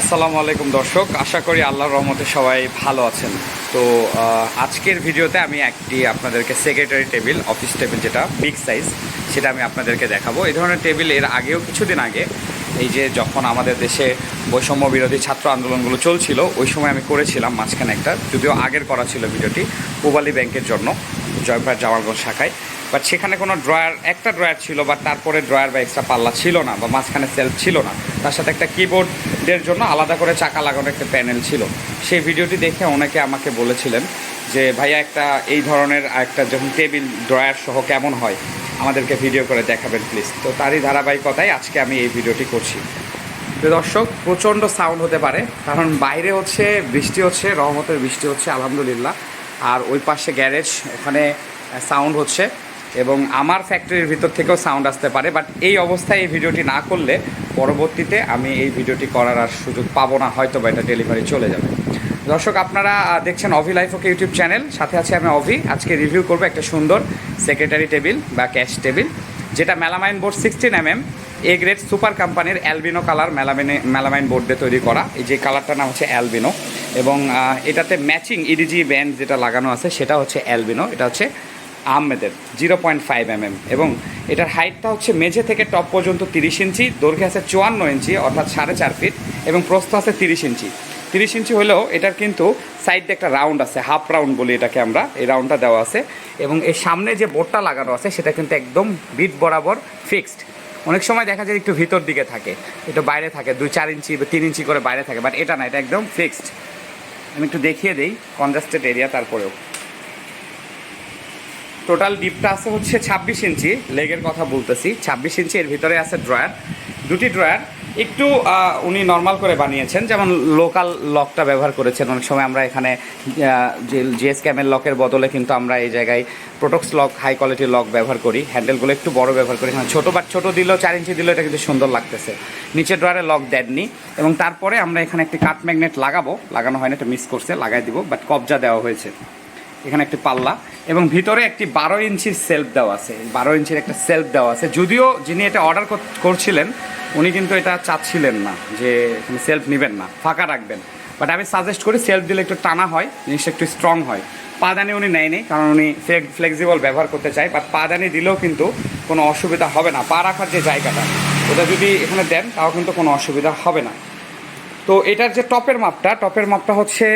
আসসালামু আলাইকুম দর্শক, আশা করি আল্লাহর রহমতে সবাই ভালো আছেন। তো আজকের ভিডিওতে আমি একটি আপনাদেরকে সেক্রেটারি টেবিল অফিস টেবিল যেটা বিগ সাইজ সেটা আমি আপনাদেরকে দেখাবো। এই ধরনের টেবিলের আগেও কিছুদিন আগে, এই যে যখন আমাদের দেশে বৈষম্য বিরোধী ছাত্র আন্দোলনগুলো চলছিল, ওই সময় আমি করেছিলাম মাঝখানে একটা, যদিও আগের করা ছিল ভিডিওটি, পূবালী ব্যাংকের জন্য জয়পাট জামালগঞ্জ শাখায়। বাট সেখানে কোনো ড্রয়ার একটা ড্রয়ার ছিল বা তারপরে ড্রয়ার বা এক্সট্রা পাল্লা ছিল না, বা মাঝখানে সেলফ ছিল না। তার সাথে একটা কিবোর্ডের জন্য আলাদা করে চাকা লাগানো একটা প্যানেল ছিল। সেই ভিডিওটি দেখে অনেকে আমাকে বলেছিলেন যে, ভাইয়া, একটা এই ধরনের একটা যখন টেবিল ড্রয়ার সহ কেমন হয়? আমাদেরকে ভিডিও করে দেখাবেন প্লিজ তো তারই ধারাবাহিকতায় আজকে আমি এই ভিডিওটি করছি। তো দর্শক, প্রচণ্ড সাউন্ড হতে পারে, কারণ বাইরে হচ্ছে বৃষ্টি হচ্ছে, রহমতের বৃষ্টি হচ্ছে, আলহামদুলিল্লাহ। আর ওই পাশে গ্যারেজ ওখানে সাউন্ড হচ্ছে। এবং আমার ফ্যাক্টরির ভিতর থেকেও সাউন্ড আসতে পারে বাট এই অবস্থায় এই ভিডিওটি না করলে পরবর্তীতে আমি এই ভিডিওটি করার আর সুযোগ পাবো না, হয়তো বা এটা ডেলিভারি চলে যাবে। দর্শক, আপনারা দেখছেন Abhi life okay YouTube channel সাথে আছে আমি অভি। আজকে রিভিউ করব একটা সুন্দর সেক্রেটারি টেবিল বা ক্যাশ টেবিল যেটা melamine board sixteen M M A grade super কোম্পানির অ্যালবিনো কালার মেলামাইনে মেলামাইন বোর্ড দিয়ে তৈরি করা। এই যে কালারটার নাম হচ্ছে অ্যালবিনো এবং এটাতে ম্যাচিং ইডিজি ব্যান্ড যেটা লাগানো আছে, সেটা হচ্ছে অ্যালবিনো এটা হচ্ছে আহমেদের zero point five M M এবং এটার হাইটটা হচ্ছে মেঝে থেকে টপ পর্যন্ত তিরিশ ইঞ্চি, দৈর্ঘ্য আছে চুয়ান্ন ইঞ্চি, অর্থাৎ সাড়ে চার ফিট এবং প্রস্থ আছে তিরিশ ইঞ্চি। তিরিশ ইঞ্চি হলেও এটার কিন্তু সাইডে একটা রাউন্ড আছে হাফ রাউন্ড বলি এটাকে আমরা, এই রাউন্ডটা দেওয়া আছে। এবং এর সামনে যে বোর্ডটা লাগানো আছে, সেটা কিন্তু একদম বিট বরাবর ফিক্সড অনেক সময় দেখা যায় একটু ভিতর দিকে থাকে, একটু বাইরে থাকে, দুই চার ইঞ্চি বা তিন ইঞ্চি করে বাইরে থাকে বাট এটা না, এটা একদম ফিক্সড আমি একটু দেখিয়ে দিই কনজাস্টেড এরিয়া তারপরেও। টোটাল ডিপটা আছে হচ্ছে ছাব্বিশ ইঞ্চি লেগের কথা বলতেছি। ছাব্বিশ ইঞ্চি এর ভিতরে আছে ড্রয়ার দুটি ড্রয়ার একটু উনি নর্মাল করে বানিয়েছেন। যেমন লোকাল লকটা ব্যবহার করেছেন। অনেক সময় আমরা এখানে জিএস ক্যামের লকের বদলে কিন্তু আমরা এই জায়গায় প্রোটক্স লক হাই কোয়ালিটির লক ব্যবহার করি। হ্যান্ডেলগুলো একটু বড় ব্যবহার করি। এখানে ছোটো বা ছোটো দিলেও, চার ইঞ্চি দিলেও এটা কিন্তু সুন্দর লাগতেছে। নিচের ড্রয়ারে লক দেননি। এবং তারপরে আমরা এখানে একটি কাট ম্যাগনেট লাগাবো। লাগানো হয়নি, এটা মিস করছে, লাগাই দিব। বাট কবজা দেওয়া হয়েছে। এখানে একটি পাল্লা এবং ভিতরে একটি বারো ইঞ্চির সেলফ দেওয়া আছে। বারো ইঞ্চির একটা সেলফ দেওয়া আছে। যদিও যিনি এটা অর্ডার করছিলেন, উনি কিন্তু এটা চাচ্ছিলেন না যে সেলফ নেবেন না, ফাঁকা রাখবেন। বাট আমি সাজেস্ট করি সেলফ দিলে একটু টানা হয়, জিনিসটা একটু স্ট্রং হয়। পাদানি উনি নেয়নি, কারণ উনি ফ্লেক্সিবল ব্যবহার করতে চায়। বাট পাদানি দিলেও কিন্তু কোনো অসুবিধা হবে না। পা রাখার যে জায়গাটা, ওটা যদি এখানে দেন, তাও কিন্তু কোনো অসুবিধা হবে না। তো এটার যে টপের মাপটা টপের মাপটা হচ্ছে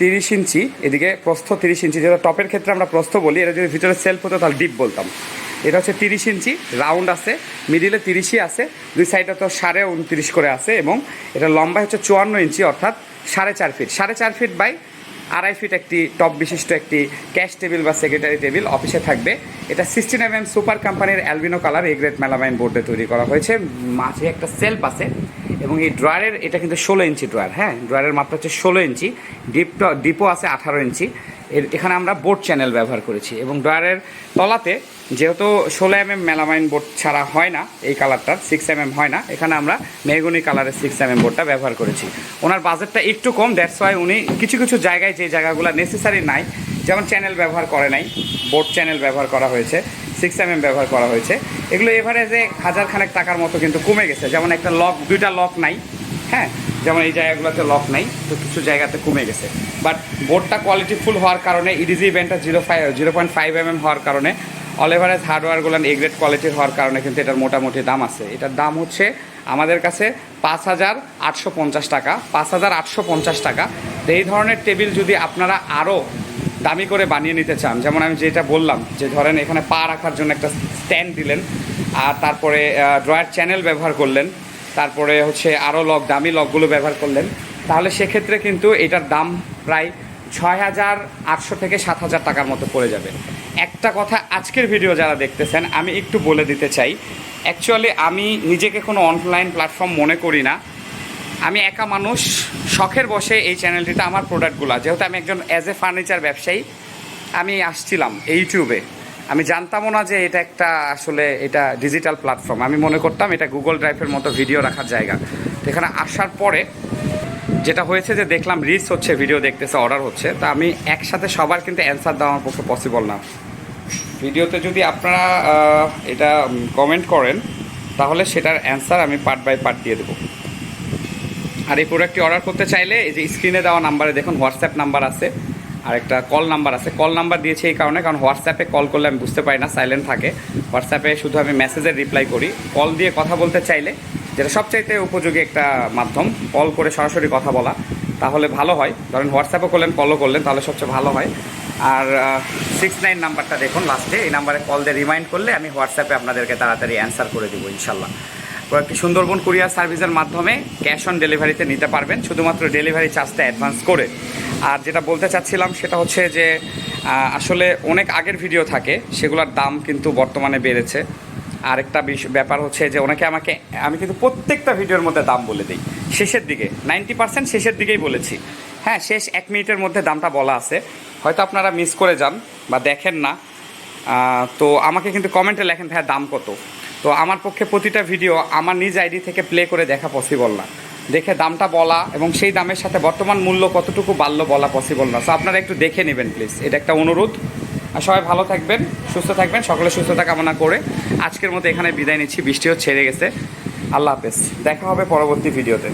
তিরিশ ইঞ্চি, এদিকে প্রস্থ তিরিশ ইঞ্চি, যেটা টপের ক্ষেত্রে আমরা প্রস্থ বলি, এটা যদি ভিতরে সেলফ হতো তাহলে ডিপ বলতাম। এটা হচ্ছে তিরিশ ইঞ্চি রাউন্ড আছে মিডিলে তিরিশই আছে, দুই সাইডে তো সাড়ে উনত্রিশ করে আছে, এবং এটা লম্বা হচ্ছে চুয়ান্ন ইঞ্চি, অর্থাৎ সাড়ে চার ফিট সাড়ে চার ফিট বাই আড়াই ফিট একটি টপ বিশিষ্ট একটি ক্যাশ টেবিল বা সেক্রেটারি টেবিল অফিসে থাকবে। এটা সিক্সটিন এম এম সুপার কোম্পানির অ্যালবিনো কালার এগ্রেট মেলামাইন বোর্ডে তৈরি করা হয়েছে। মাঝে একটা সেলফ আছে এবং এই ড্রয়ারের, এটা কিন্তু ষোলো ইঞ্চি ড্রয়ার হ্যাঁ? ড্রয়ারের মাপটা হচ্ছে ষোলো ইঞ্চি ডিপটা ডিপও আছে আঠারো ইঞ্চি। এর, এখানে আমরা বোর্ড চ্যানেল ব্যবহার করেছি এবং ড্রয়ারের তলাতে যেহেতু ষোলো এম এম মেলামাইন বোর্ড ছাড়া হয় না এই কালারটা সিক্স এম এম হয় না, এখানে আমরা মেহগুনি কালারের সিক্স এম এম বোর্ডটা ব্যবহার করেছি। ওনার বাজেটটা একটু কম দ্যাটস ওয়াই উনি কিছু কিছু জায়গায় যে জায়গাগুলো নেসেসারি নাই, যেমন চ্যানেল ব্যবহার করে নাই, বোর্ড চ্যানেল ব্যবহার করা হয়েছে। সিক্স এম এম ব্যবহার করা হয়েছে। এগুলো এভারেজে হাজার খানেক টাকার মতো কিন্তু কমে গেছে। যেমন একটা লক দুইটা লক নাই হ্যাঁ? যেমন এই জায়গাগুলোতে লক নাই, তো কিছু জায়গাতে কমে গেছে। বাট বোর্ডটা কোয়ালিটিফুল হওয়ার কারণে ইডিজি ইভেন্টটা zero five zero point five M M হওয়ার কারণে অল এভারেজ হার্ডওয়্যারগুলো এ গ্রেড কোয়ালিটির হওয়ার কারণে কিন্তু এটার মোটামুটি দাম আছে। এটার দাম হচ্ছে আমাদের কাছে পাঁচ হাজার আটশো পঞ্চাশ টাকা, পাঁচ হাজার আটশো পঞ্চাশ টাকা। এই ধরনের টেবিল যদি আপনারা আরও দামি করে বানিয়ে নিতে চান। যেমন আমি যেটা বললাম যে ধরেন এখানে পা রাখার জন্য একটা স্ট্যান্ড দিলেন, আর তারপরে ড্রয়ার চ্যানেল ব্যবহার করলেন, তারপরে হচ্ছে আরও লক দামি লকগুলো ব্যবহার করলেন, তাহলে সেক্ষেত্রে কিন্তু এটার দাম প্রায় ছয় হাজার আটশো থেকে সাত হাজার টাকার মতো পড়ে যাবে। একটা কথা আজকের ভিডিও যারা দেখতেছেন, আমি একটু বলে দিতে চাই। অ্যাকচুয়ালি আমি নিজেকে কোনো অনলাইন প্ল্যাটফর্ম মনে করি না। আমি একা মানুষ, শখের বসে এই চ্যানেলটিতে আমার প্রোডাক্টগুলো যেহেতু আমি একজন অ্যাজ এ ফার্নিচার ব্যবসায়ী, আমি আসছিলাম ইউটিউবে আমি জানতামও না যে এটা একটা আসলে এটা ডিজিটাল প্ল্যাটফর্ম আমি মনে করতাম এটা গুগল ড্রাইভের মতো ভিডিও রাখার জায়গা। এখানে আসার পরে যেটা হয়েছে যে দেখলাম রিচ হচ্ছে ভিডিও দেখতেছে অর্ডার হচ্ছে। তা আমি একসাথে সবার কিন্তু অ্যান্সার দেওয়া আমার পক্ষে পসিবল না। ভিডিওতে যদি আপনারা এটা কমেন্ট করেন, তাহলে সেটার অ্যান্সার আমি পার্ট বাই পার্ট দিয়ে দেবো। আর এই প্রোডাক্টটি অর্ডার করতে চাইলে এই যে স্ক্রিনে দেওয়া নাম্বারে দেখুন হোয়াটসঅ্যাপ নাম্বার আছে, আর একটা কল নাম্বার আছে। কল নাম্বার দিয়েছে এই কারণে, কারণ হোয়াটসঅ্যাপে কল করলে আমি বুঝতে পারি না সাইলেন্ট থাকে। হোয়াটসঅ্যাপে শুধু আমি মেসেজের রিপ্লাই করি। কল দিয়ে কথা বলতে চাইলে, যেটা সবচাইতে উপযোগী একটা মাধ্যম কল করে সরাসরি কথা বলা, তাহলে ভালো হয়। ধরেন হোয়াটসঅ্যাপে করলেন কলও করলেন, তাহলে সবচেয়ে ভালো হয়। আর সিক্স নাইন নাম্বারটা দেখুন লাস্টে এই নাম্বারে কল দিয়ে রিমাইন্ড করলে আমি হোয়াটসঅ্যাপে আপনাদেরকে তাড়াতাড়ি অ্যান্সার করে দেবো, ইনশাল্লাহ। প্রোডাক্টটি সুন্দরবন কুরিয়ার সার্ভিসের মাধ্যমে ক্যাশ অন ডেলিভারিতে নিতে পারবেন, শুধুমাত্র ডেলিভারি চার্জটা অ্যাডভান্স করে। আর যেটা বলতে চাচ্ছিলাম সেটা হচ্ছে যে আসলে অনেক আগের ভিডিও থাকে, সেগুলোর দাম কিন্তু বর্তমানে বেড়েছে। আরেকটা ব্যাপার হচ্ছে যে ওনাকে আমাকে, আমি কিন্তু প্রত্যেকটা ভিডিওর মধ্যে দাম বলে দিই। শেষের দিকে, নাইনটি পার্সেন্ট শেষের দিকেই বলেছি। হ্যাঁ শেষ এক মিনিটের মধ্যে দামটা বলা আছে। হয়তো আপনারা মিস করে যান বা দেখেন না। তো আমাকে কিন্তু কমেন্টে লেখেন, ভাইয়া, দাম কত? তো আমার পক্ষে প্রতিটা ভিডিও আমার নিজ আইডি থেকে প্লে করে দেখা পসিবল না। দেখে দামটা বলা এবং সেই দামের সাথে বর্তমান মূল্য কতটুকু বাড়ল বলা পসিবল না। সো আপনারা একটু দেখে নেবেন প্লিজ এটা একটা অনুরোধ। আর সবাই ভালো থাকবেন, সুস্থ থাকবেন, সকলে সুস্থতা কামনা করে। আজকের মতো এখানে বিদায় নিচ্ছি। বৃষ্টিও ছেড়ে গেছে। আল্লাহ হাফেজ। দেখা হবে পরবর্তী ভিডিওতে